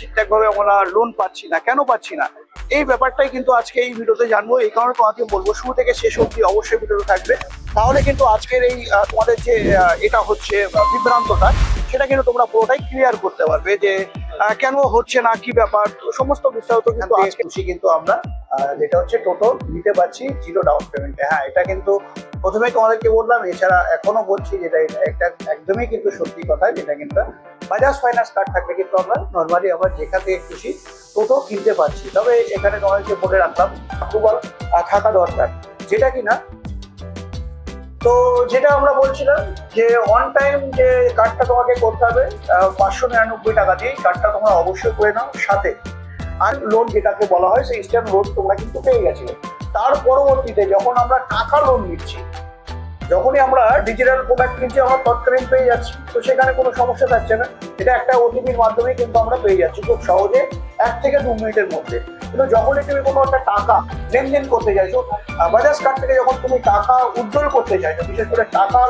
ঠিকঠাক ভাবে আমরা লোন পাচ্ছি না, কেন পাচ্ছি না? এই ব্যাপারটাই কিন্তু আজকে এই ভিডিওতে জানব। এই কারণে তোমাকে বলব, শুরু থেকে শেষ অবধি অবশ্যই ভিডিওতে থাকবে। তাহলে কিন্তু আজকের এই তোমাদের যে এটা হচ্ছে বিভ্রান্তটা, সেটা কিন্তু তোমরা পুরোটাই ক্লিয়ার করতে পারবে যে কেন হচ্ছে না কি ব্যাপার? সমস্ত বিস্তারিত কিন্তু আজকে খুশি কিন্তু আমরা। যেটা হচ্ছে টোটো নিতে পারছি জিরো ডাউন পেমেন্টে হ্যাঁ এটা কিন্তু প্রথমে তোমাদেরকে বললাম এছাড়া এখনও বলছি যেটা এটা একটা একদমই কিন্তু সত্যি কথা যেটা কিন্তু বাজাজ ফাইন্যান্স কার্ড থাকলে কিন্তু আমরা নর্মালি আমরা যেখান থেকে খুশি টোটো কিনতে পারছি। তবে এখানে তোমাদেরকে বলে রাখলাম অ্যাপ্রুভাল থাকা দরকার। যেটা কিনা তো যেটা আমরা বলছিলাম যে অন টাইম যে কার্ডটা তোমাকে করতে হবে পাঁচশো নিরানব্বই টাকা দিয়ে কার্ডটা তোমরা অবশ্যই করে নাও সাথে। আর লোন যেটাকে বলা হয়, সেই ইনস্ট্যান্ট লোন তোমরা কিন্তু পেয়ে গেছিলে। তার পরবর্তীতে যখন আমরা টাকা লোন নিচ্ছি, যখনই আমরা ডিজিটাল প্রোডাক্ট কিনছি, আমরা তৎকালীন পেয়ে যাচ্ছি, তো সেখানে কোনো সমস্যা থাকছে না। এটা একটা ওটিপির মাধ্যমে কিন্তু আমরা পেয়ে যাচ্ছি খুব সহজে, এক থেকে দু মিনিটের মধ্যে। কিন্তু যখনই তুমি কোনো একটা টাকা লেনদেন করতে চাইছো বাজাজ কার্ড থেকে যখন তুমি টাকা উজ্জ্বল করতে চাইছো, বিশেষ করে টাকার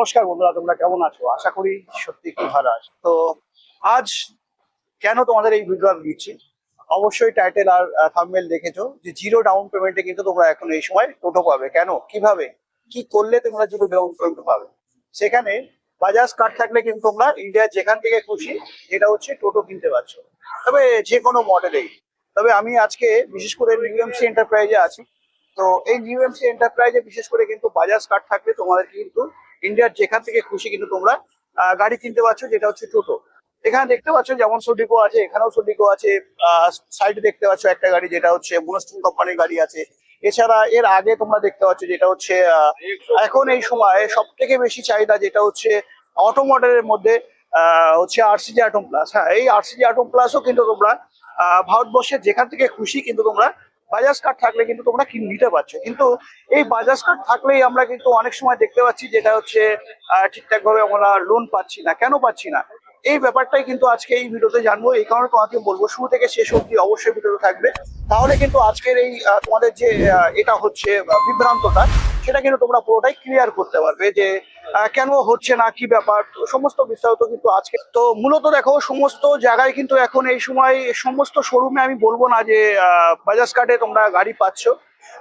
নমস্কার বন্ধুরা, তোমরা কেমন আছো? আশা করি সত্যি খুব ভালো আছো। তো আজ কেন তোমাদের এই ভিডিও আমি দিচ্ছি? অবশ্যই টাইটেল আর থাম্বনেল দেখেছ যে জিরো ডাউন পেমেন্টে কিন্তু তোমরা এখন এই সময় টোটো পাবে। কেন? কীভাবে? কি করলে তোমরা জিরো ডাউন পেমেন্ট পাবে? সেখানে বাজাজ কার্ড থাকলে কিন্তু তোমরা ইন্ডিয়ার যেখান থেকে খুশি এটা হচ্ছে টোটো কিনতে পারছ। তবে যে কোনো মডেলেই তবে আমি আজকে, বিশেষ করে ইউএমসি এন্টারপ্রাইজে আছি তো এই ইউএমসি এন্টারপ্রাইজে বিশেষ করে কিন্তু বাজাজ কার্ড থাকলে তোমাদের কিন্তু ইন্ডিয়ার যেখান থেকে খুশি কিন্তু তোমরা গাড়ি কিনতে পারছ, যেটা হচ্ছে টোটো। এখানে দেখতে পাচ্ছ যেমন সুডিকো আছে, এখানেও সুডিকো আছে সাইডে দেখতে পাচ্ছ একটা গাড়ি যেটা হচ্ছে মোনস্টিন কোম্পানির গাড়ি আছে। এছাড়া এর আগে তোমরা দেখতে পাচ্ছ যেটা হচ্ছে এখন এই সময় সব থেকে বেশি চাহিদা যেটা হচ্ছে অটো মডেলের মধ্যে হচ্ছে আরসিজি আটম প্লাস হ্যাঁ এই আরসিজি আটম প্লাসও কিন্তু তোমরা ভারতবর্ষের যেখান থেকে খুশি কিন্তু তোমরা বাজাজ কার্ড থাকলে কিন্তু তোমরা নিতে পারছ। কিন্তু এই বাজাজ কার্ড থাকলেই আমরা কিন্তু অনেক সময় দেখতে পাচ্ছি যেটা হচ্ছে ঠিকঠাক ভাবে আমরা লোন পাচ্ছি না। কেন পাচ্ছি না? এই ব্যাপারটাই কিন্তু আজকে এই ভিডিওতে জানব। এই কারণে তোমাকে বলব, শুরু থেকে শেষ অবধি অবশ্যই ভিডিওতে থাকবে। তাহলে কিন্তু আজকের এই তোমাদের যে এটা হচ্ছে বিভ্রান্তটা, সেটা কিন্তু তোমরা পুরোটাই ক্লিয়ার করতে পারবে যে কেন হচ্ছে না, কি ব্যাপার সমস্ত বিস্তারিত কিন্তু আজকে। তো মূলত দেখো, সমস্ত জায়গায় কিন্তু এখন এই সময়, সমস্ত শোরুমে আমি বলব না যে বাজাজ কার্ডে তোমরা গাড়ি পাচ্ছ।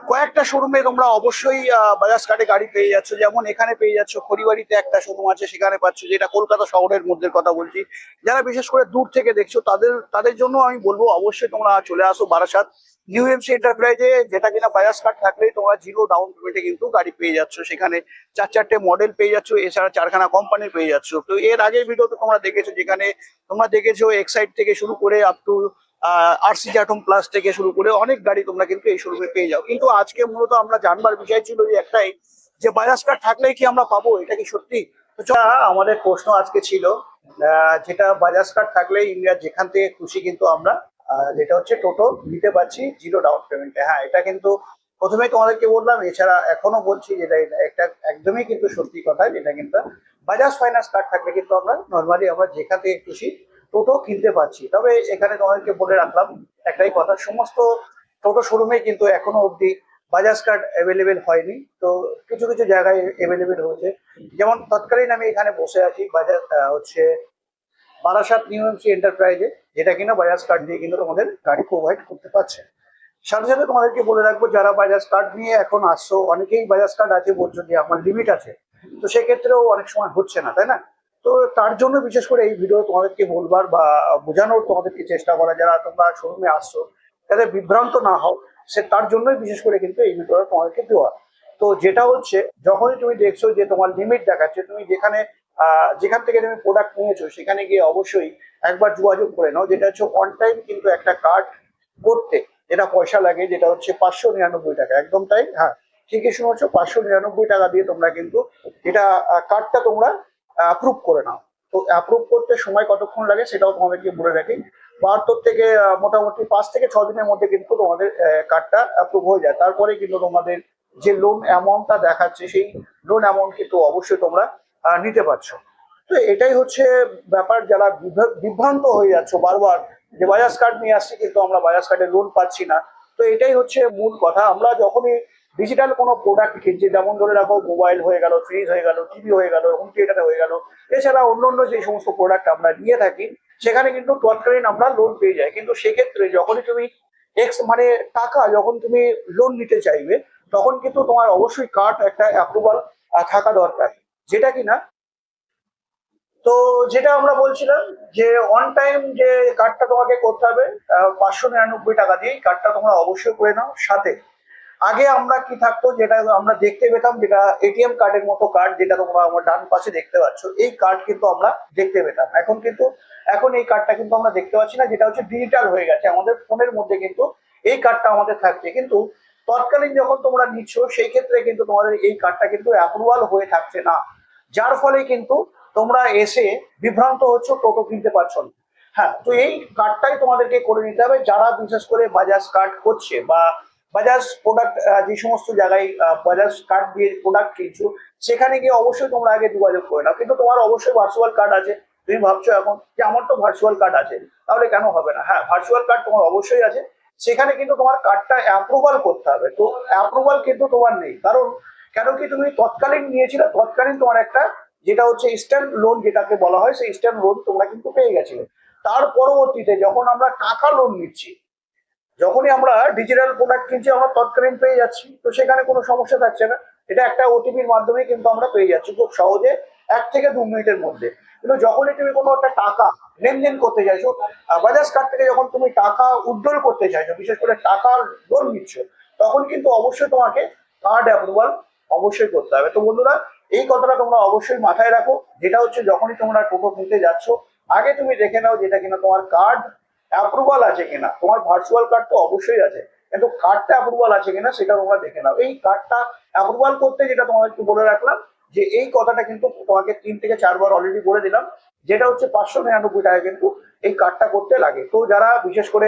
কয়েকটা শোরুমে তোমরা অবশ্যই বাজাজ কার্ডে গাড়ি পেয়ে যাচ্ছ। যেমন এখানে পেয়ে যাচ্ছ, খড়িবাড়িতে একটা শোরুম আছে, সেখানে পাচ্ছ, যেটা কলকাতা শহরের মধ্যে কথা বলছি। যারা বিশেষ করে দূর থেকে দেখছ, তাদের তাদের জন্য আমি বলব, অবশ্যই তোমরা চলে আসো বারাসাত ইউএমসি এন্টারপ্রাইজে যেটা কিনা বাজাজ কার্ড থাকলেই তোমরা জিরো ডাউন পেমেন্টে কিন্তু গাড়ি পেয়ে যাচ্ছ। সেখানে চার চারটে মডেল পেয়ে যাচ্ছ, এছাড়া চারখানা কোম্পানি পেয়ে যাচ্ছ। তো এর আগের ভিডিওতে তোমরা দেখেছ, যেখানে তোমরা দেখেছ এক্সাইড থেকে শুরু করে আপ টু আরসি জাটম প্লাস থেকে শুরু করে অনেক গাড়ি তোমরা কিন্তু এই শোরুমে পেয়ে যাও। কিন্তু আজকে মূলত আমরা জানবার বিষয় ছিল যে একটাই, যে বাজাজ কার্ড থাকলেই কি আমরা পাবো, এটা কি সত্যি? আমাদের প্রশ্ন আজকে ছিল যেটা বাজাজ কার্ড থাকলে ইন্ডিয়ার যেখান থেকে খুশি কিন্তু আমরা যেটা হচ্ছে টোটো, নিতে পারছি জিরো ডাউন পেমেন্টে হ্যাঁ এটা কিন্তু প্রথমে তোমাদেরকে বললাম, এছাড়া এখনও বলছি যেটা একটা একদমই কিন্তু সত্যি কথা, যেটা কিন্তু বাজাজ ফাইন্যান্স কার্ড থাকলে কিন্তু আমরা নর্মালি আমরা যেখান থেকে খুশি টোটো কিনতে পারছি। তবে এখানে তোমাদেরকে বলে রাখলাম একটাই কথা, সমস্ত টোটো শোরুমে কিন্তু এখনও অবধি বাজাজ কার্ড অ্যাভেলেবেল হয়নি। তো কিছু কিছু জায়গায় অ্যাভেলেবেল হয়েছে। যেমন তৎকালীন আমি এখানে বসে আছি বাজাজ হচ্ছে বারাসাত নিউএমসি এন্টারপ্রাইজে যেটা কিনা বাজাজ কার্ড দিয়ে কিন্তু তোমাদের গাড়ি প্রোভাইড করতে পারছে। সাথে সাথে তোমাদেরকে বলে রাখব, যারা বাজাজ কার্ড নিয়ে এখন আসছো, অনেকেই বাজাজ কার্ড আছে বলছো যে আমার লিমিট আছে। তো সেক্ষেত্রেও অনেক সময় হচ্ছে না, তাই না? তো তার জন্য বিশেষ করে এই ভিডিও তোমাদেরকে বলবার বা বোঝানোর তোমাদেরকে চেষ্টা করা, যারা তোমরা শোরুমে আসছো, যাতে বিভ্রান্ত না হও, সে তার জন্যই বিশেষ করে কিন্তু এই ভিডিওটা তোমাদেরকে দেওয়া। তো যেটা হচ্ছে, যখনই তুমি দেখছ যে তোমার লিমিট দেখাচ্ছে, তুমি যেখানে যেখান থেকে তুমি প্রোডাক্ট নিয়েছো, সেখানে গিয়ে অবশ্যই একবার যোগাযোগ করে নাও, যেটা হচ্ছে অন টাইম কিন্তু একটা কার্ড করতে, যেটা পয়সা লাগে, যেটা হচ্ছে পাঁচশো নিরানব্বই টাকা, একদম তাই? হ্যাঁ ঠিকই শুনেছো, পাঁচশো নিরানব্বই টাকা দিয়ে তোমরা কিন্তু এটা কার্ডটা তোমরা অ্যাপ্রুভ করে নাও। তো অ্যাপ্রুভ করতে সময় কতক্ষণ লাগে সেটাও তোমাদেরকে বলে রাখি। বাহাত্তর থেকে মোটামুটি পাঁচ থেকে ছ দিনের মধ্যে কিন্তু তোমাদের কার্ডটা অ্যাপ্রুভ হয়ে যায়। তারপরে কিন্তু তোমাদের যে লোন অ্যামাউন্টটা দেখাচ্ছে, সেই লোন অ্যামাউন্ট কিন্তু অবশ্যই তোমরা নিতে পারছ। তো এটাই হচ্ছে ব্যাপার, যারা বিভ্রা- বিভ্রান্ত হয়ে যাচ্ছে বারবার যে বাজাজ কার্ড নিয়ে আসছি, কিন্তু আমরা বাজাজ কার্ডে লোন পাচ্ছি না। তো এটাই হচ্ছে মূল কথা। আমরা যখনই ডিজিটাল কোনো প্রোডাক্ট কিনছি, যেমন ধরে রাখো মোবাইল হয়ে গেল ফ্রিজ হয়ে গেল টিভি হয়ে গেল হোম থিয়েটার হয়ে গেল, এছাড়া অন্য অন্য যে সমস্ত প্রোডাক্ট আমরা নিয়ে থাকি, সেখানে কিন্তু তৎকালীন আমরা লোন পেয়ে যাই। কিন্তু সেক্ষেত্রে যখনই তুমি এক্স মানে টাকা যখন তুমি লোন নিতে চাইবে, তখন কিন্তু তোমার অবশ্যই কার্ড একটা অ্যাপ্রুভাল থাকা দরকার। যেটা কিনা? তো যেটা আমরা বলছিলাম যে অন টাইম যে কার্ডটা তোমাকে করতে হবে পাঁচশো নিরানব্বই টাকা দিয়ে কার্ডটা তোমরা অবশ্যই করে নাও সাথে। আগে আমরা কি থাকতো, যেটা আমরা দেখতে পেতাম, যেটা এটিএম কার্ডের মতো কার্ড যেটা তোমরা আমার ডান পাশে দেখতে পাচ্ছ, এই কার্ড কিন্তু আমরা দেখতে পেতাম। এখন কিন্তু, এখন এই কার্ডটা কিন্তু আমরা দেখতে পাচ্ছি না, যেটা হচ্ছে ডিজিটাল হয়ে গেছে। আমাদের ফোনের মধ্যে কিন্তু এই কার্ডটা আমাদের থাকছে। কিন্তু তৎকালীন যখন তোমরা নিচ্ছ, সেই ক্ষেত্রে কিন্তু তোমাদের এই কার্ডটা কিন্তু অ্যাপ্রুভাল হয়ে থাকছে না। যার ফলে কিন্তু তোমরা এসে বিভ্রান্ত হচ্ছ, টোটো কিনতে পারছ না। হ্যাঁ তো এই কার্ডটাই তোমাদেরকে করে নিতে হবে। যারা বিশেষ করে বাজাজ কার্ড করছে বা বাজাজ প্রোডাক্ট যে সমস্ত জায়গায় বাজাজ কার্ড দিয়ে প্রোডাক্ট কিনছো, সেখানে গিয়ে অবশ্যই তোমরা আগে যোগাযোগ করে নাও। কিন্তু তোমার অবশ্যই ভার্চুয়াল কার্ড আছে। তুমি ভাবছ এখন যে আমার তো ভার্চুয়াল কার্ড আছে, তাহলে কেন হবে না? হ্যাঁ ভার্চুয়াল কার্ড তোমার অবশ্যই আছে। সেখানে কিন্তু তোমার কার্ডটা অ্যাপ্রুভাল করতে হবে। তো অ্যাপ্রুভাল কিন্তু তোমার নেই। কারণ, কেন কি তুমি তৎকালীন নিয়েছিলে? তৎকালীন তোমার একটা, যেটা হচ্ছে ইস্টার্ন লোন যেটাকে বলা হয়, সেই ইস্টার্ন লোন তোমরা কিন্তু পেয়ে গেছিলে। তার পরবর্তীতে যখন আমরা টাকা লোন নিচ্ছি যখনই আমরা ডিজিটাল প্রোডাক্ট কিনছি, আমরা তৎকালীন পেয়ে যাচ্ছি। তো সেখানে কোনো সমস্যা থাকছে না। এটা একটা ওটিপির মাধ্যমে কিন্তু আমরা পেয়ে যাচ্ছি খুব সহজে, এক থেকে দু মিনিটের মধ্যে। কিন্তু যখনই তুমি কোনো একটা টাকা লেনদেন করতে চাইছো বাজাজ কার্ড থেকে যখন তুমি টাকা উজ্জ্বল করতে চাইছো, বিশেষ করে টাকার লোন নিচ্ছ, তখন কিন্তু অবশ্যই তোমাকে কার্ড অ্যাপ্রুভাল অবশ্যই করতে হবে। তো বন্ধুরা, এই কথাটা তোমরা অবশ্যই মাথায় রাখো। যেটা হচ্ছে যখনই তোমরা টোটো কিনতে যাচ্ছ, আগে তুমি দেখে নাও যেটা কিনা তোমার কার্ড অ্যাপ্রুভাল আছে কিনা? তোমার ভার্চুয়াল কার্ড তো অবশ্যই আছে, কিন্তু কার্ডটা অ্যাপ্রুভাল আছে কিনা সেটা তোমরা দেখে নাও। এই কার্ডটা অ্যাপ্রুভাল করতে যেটা তোমাদেরকে বলে রাখলাম, যে এই কথাটা কিন্তু তোমাকে তিন থেকে চারবার অলরেডি বলে দিলাম, যেটা হচ্ছে পাঁচশো নিরানব্বই টাকা কিন্তু এই কার্ডটা করতে লাগে। তো যারা বিশেষ করে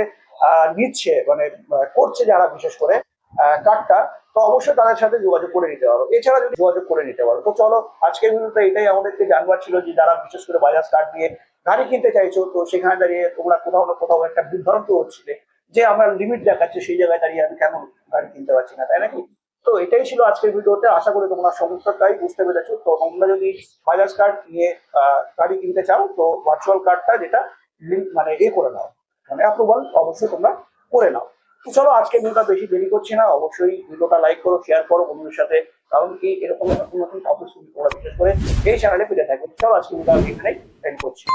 নিচ্ছে মানে করছে যারা বিশেষ করে কার্ডটা তো অবশ্যই তাদের সাথে যোগাযোগ করে নিতে পারো। এছাড়া যদি যোগাযোগ করে নিতে পারো, তো চলো আজকের ভিডিওতে এটাই আমাদেরকে জানবার ছিল যে যারা বিশেষ করে বাজাজ কার্ড দিয়ে গাড়ি কিনতে চাইছো, তো সেখানে দাঁড়িয়ে তোমরা কোথাও না কোথাও একটা বিভ্রান্ত হচ্ছিলে যে আমার লিমিট দেখাচ্ছে, সেই জায়গায় দাঁড়িয়ে আমি কেন গাড়ি কিনতে পারছি না, তাই নাকি? তো এটাই ছিল আজকের ভিডিওতে। আশা করি তোমরা সমস্যাটাই বুঝতে পেরেছ। তো তোমরা যদি বাজাজ কার্ড নিয়ে গাড়ি কিনতে চাও, তো ভার্চুয়াল কার্ডটা যেটা লিঙ্ক মানে এ করে নাও। মানে অ্যাপ্রুভাল অবশ্যই তোমরা করে নাও। তো চলো, আজকে ভিডিওটা বেশি দেরি করছি না। অবশ্যই ভিডিওটা লাইক করো শেয়ার করো বন্ধুদের সাথে, কারণ কি এরকম নতুন নতুন টপিক তোমরা বিশেষ করে এই চ্যানেলে পেতে থাকবে। চলো, আজকে ভিডিওটা এখানেই করছি।